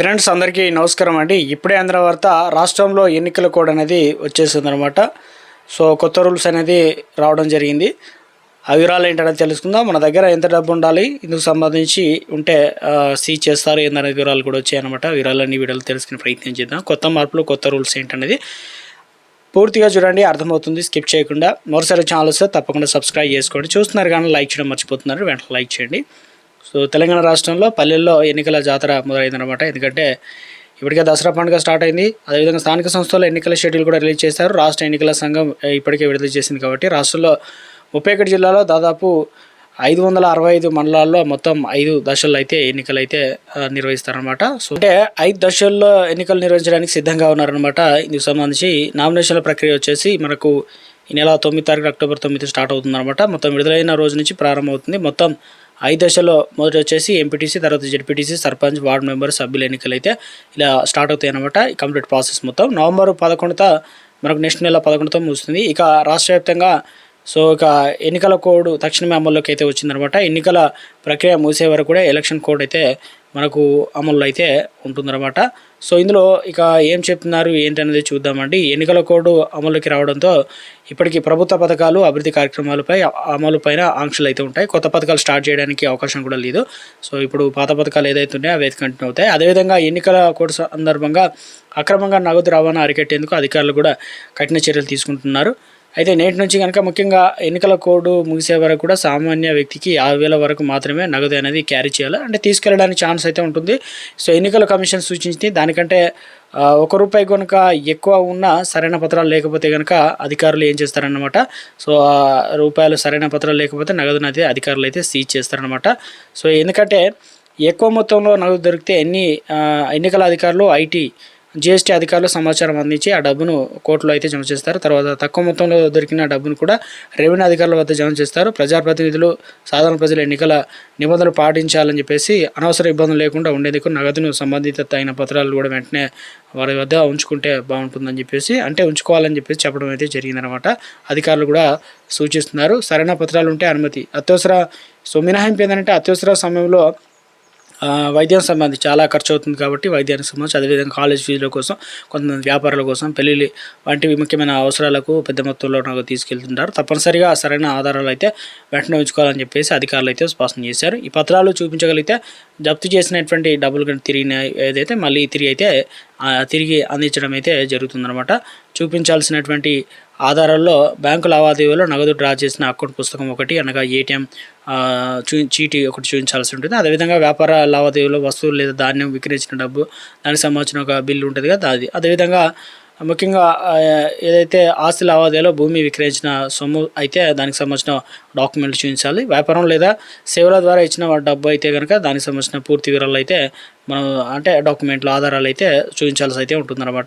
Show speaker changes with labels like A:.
A: Friends అందరికీ నమస్కారం అండి. ఇప్పుడే అందిన వార్త రాష్ట్రంలో ఎన్నికల కోడ్ అనేది వచ్చేసింది అనమాట సో కొత్త రూల్స్ అనేది రావడం జరిగింది. ఆ వివరాలు ఏంటనేది తెలుసుకుందాం. మన దగ్గర ఎంత డబ్బు ఉండాలి ఇందుకు సంబంధించి ఉంటే సీ చేస్తారు ఏందనే వివరాలు కూడా వచ్చాయన్నమాట. వివరాలన్నీ వీడియోలు తెలుసుకునే ప్రయత్నం చేద్దాం. కొత్త మార్పులు కొత్త రూల్స్ ఏంటనేది పూర్తిగా చూడండి. అర్థమవుతుంది. స్కిప్ చేయకుండా మరోసారి ఛానల్ వస్తే తప్పకుండా సబ్స్క్రైబ్ చేసుకోండి. చూస్తున్నారు కానీ లైక్ చేయడం మర్చిపోతున్నారు. వెంటనే లైక్ చేయండి. సో తెలంగాణ రాష్ట్రంలో పల్లెల్లో ఎన్నికల జాతర మొదలైందనమాట ఎందుకంటే ఇప్పటికే దసరా పండుగ స్టార్ట్ అయింది. అదేవిధంగా స్థానిక సంస్థల్లో ఎన్నికల షెడ్యూల్ కూడా రిలీజ్ చేశారు. రాష్ట్ర ఎన్నికల సంఘం ఇప్పటికే విడుదల చేసింది కాబట్టి రాష్ట్రంలో ముప్పై ఒకటి జిల్లాలో దాదాపు ఐదు వందల అరవై ఐదు మండలాల్లో మొత్తం ఐదు దశల్లో అయితే ఎన్నికలు అయితే నిర్వహిస్తారనమాట సో అంటే ఐదు దశల్లో ఎన్నికలు నిర్వహించడానికి సిద్ధంగా ఉన్నారనమాట ఇందుకు సంబంధించి నామినేషన్ల ప్రక్రియ వచ్చేసి మనకు ఈ నెల తొమ్మిది తారీఖు అక్టోబర్ తొమ్మిది స్టార్ట్ అవుతుందన్నమాట. మొత్తం విడుదలైన రోజు నుంచి ప్రారంభమవుతుంది. మొత్తం ఐదు దశలో మొదటి వచ్చేసి ఎంపీటీసీ తర్వాత జెడ్పీటీసీ సర్పంచ్ వార్డు మెంబర్ సభ్యుల ఎన్నికలు అయితే ఇలా స్టార్ట్ అవుతాయి అనమాట కంప్లీట్ ప్రాసెస్ మొత్తం. నవంబర్ పదకొండుతో మనకు నెక్స్ట్ నెల పదకొండుతో ముగుస్తుంది. ఇక రాష్ట్ర వ్యాప్తంగా సో ఇక ఎన్నికల కోడ్ తక్షణమే అమల్లోకి అయితే వచ్చిందనమాట ఎన్నికల ప్రక్రియ ముగిసే వరకు కూడా ఎలక్షన్ కోడ్ అయితే మనకు అమల్లో అయితే ఉంటుందన్నమాట. సో ఇందులో ఇక ఏం చెప్తున్నారు ఏంటనేది చూద్దామండి. ఎన్నికల కోడ్ అమలుకి రావడంతో ఇప్పటికీ ప్రభుత్వ పథకాలు అభివృద్ధి కార్యక్రమాలపై అమలు పైన ఆంక్షలు అయితే ఉంటాయి. కొత్త పథకాలు స్టార్ట్ చేయడానికి అవకాశం కూడా లేదు. సో ఇప్పుడు పాత పథకాలు ఏదైతే ఉన్నాయో అవి కంటిన్యూ అవుతాయి. అదేవిధంగా ఎన్నికల కోడ్ సందర్భంగా అక్రమంగా నగదు రవాణా అరికట్టేందుకు అధికారులు కూడా కఠిన చర్యలు తీసుకుంటున్నారు. అయితే నేటి నుంచి కనుక ముఖ్యంగా ఎన్నికల కోడ్ ముగిసే వరకు కూడా సామాన్య వ్యక్తికి యాభై వేల వరకు మాత్రమే నగదు అనేది క్యారీ చేయాలి. అంటే తీసుకెళ్ళడానికి ఛాన్స్ అయితే ఉంటుంది. సో ఎన్నికల కమిషన్ సూచించింది. దానికంటే ఒక రూపాయి కనుక ఎక్కువ ఉన్నా సరైన పత్రాలు లేకపోతే కనుక అధికారులు ఏం చేస్తారన్నమాట? సో ఆ రూపాయలు సరైన పత్రాలు లేకపోతే నగదును అయితే అధికారులు అయితే సీజ్ చేస్తారనమాట సో ఎందుకంటే ఎక్కువ మొత్తంలో నగదు దొరికితే ఎన్ని ఎన్నికల అధికారులు ఐటీ జిఎస్టీ అధికారులు సమాచారం అందించి ఆ డబ్బును కోర్టులో అయితే జమ చేస్తారు. తర్వాత తక్కువ మొత్తంలో దొరికిన డబ్బును కూడా రెవెన్యూ అధికారుల వద్ద జమ చేస్తారు. ప్రజాప్రతినిధులు సాధారణ ప్రజలు ఎన్నికల నిబంధనలు పాటించాలని చెప్పేసి అనవసర ఇబ్బందులు లేకుండా ఉండేందుకు నగదును సంబంధిత తగిన పత్రాలు కూడా వెంటనే వారి వద్ద ఉంచుకుంటే బాగుంటుందని చెప్పేసి అంటే ఉంచుకోవాలని చెప్పేసి చెప్పడం అయితే జరిగిందనమాట అధికారులు కూడా సూచిస్తున్నారు. సరైన పత్రాలు ఉంటే అనుమతి. అత్యవసర సో మినహాయింపు ఏంటంటే అత్యవసర సమయంలో వైద్యం సంబంధించి చాలా ఖర్చు అవుతుంది కాబట్టి వైద్యానికి సంబంధించి అదేవిధంగా కాలేజ్ ఫీజుల కోసం కొంతమంది వ్యాపారాల కోసం పెళ్ళిళ్ళు వంటివి ముఖ్యమైన అవసరాలకు పెద్ద మొత్తంలో నాకు తీసుకెళ్తుంటారు. తప్పనిసరిగా సరైన ఆధారాలు అయితే వెంటనే ఉంచుకోవాలని చెప్పేసి అధికారులు అయితే స్పష్టం చేశారు. ఈ పత్రాలు చూపించగలిగితే జప్తు చేసినటువంటి డబ్బులు కానీ తిరిగిన ఏదైతే మళ్ళీ తిరిగి అయితే తిరిగి అందించడం అయితే జరుగుతుందన్నమాట. చూపించాల్సినటువంటి ఆధారాల్లో బ్యాంకు లావాదేవీలో నగదు డ్రా చేసిన అకౌంట్ పుస్తకం ఒకటి అనగా ఏటీఎం చూ చీటీ ఒకటి చూపించాల్సి ఉంటుంది. అదేవిధంగా వ్యాపార లావాదేవీలో వస్తువులు లేదా ధాన్యం విక్రయించిన డబ్బు దానికి సంబంధించిన ఒక బిల్లు ఉంటుంది కదా అది. అదేవిధంగా ముఖ్యంగా ఏదైతే ఆస్తి లావాదేవీలో భూమి విక్రయించిన సొమ్ము అయితే దానికి సంబంధించిన డాక్యుమెంట్లు చూపించాలి. వ్యాపారం లేదా సేవల ద్వారా ఇచ్చిన డబ్బు అయితే కనుక దానికి సంబంధించిన పూర్తి వివరాలు అయితే మనం అంటే డాక్యుమెంట్లు ఆధారాలు అయితే చూపించాల్సి అయితే ఉంటుందన్నమాట.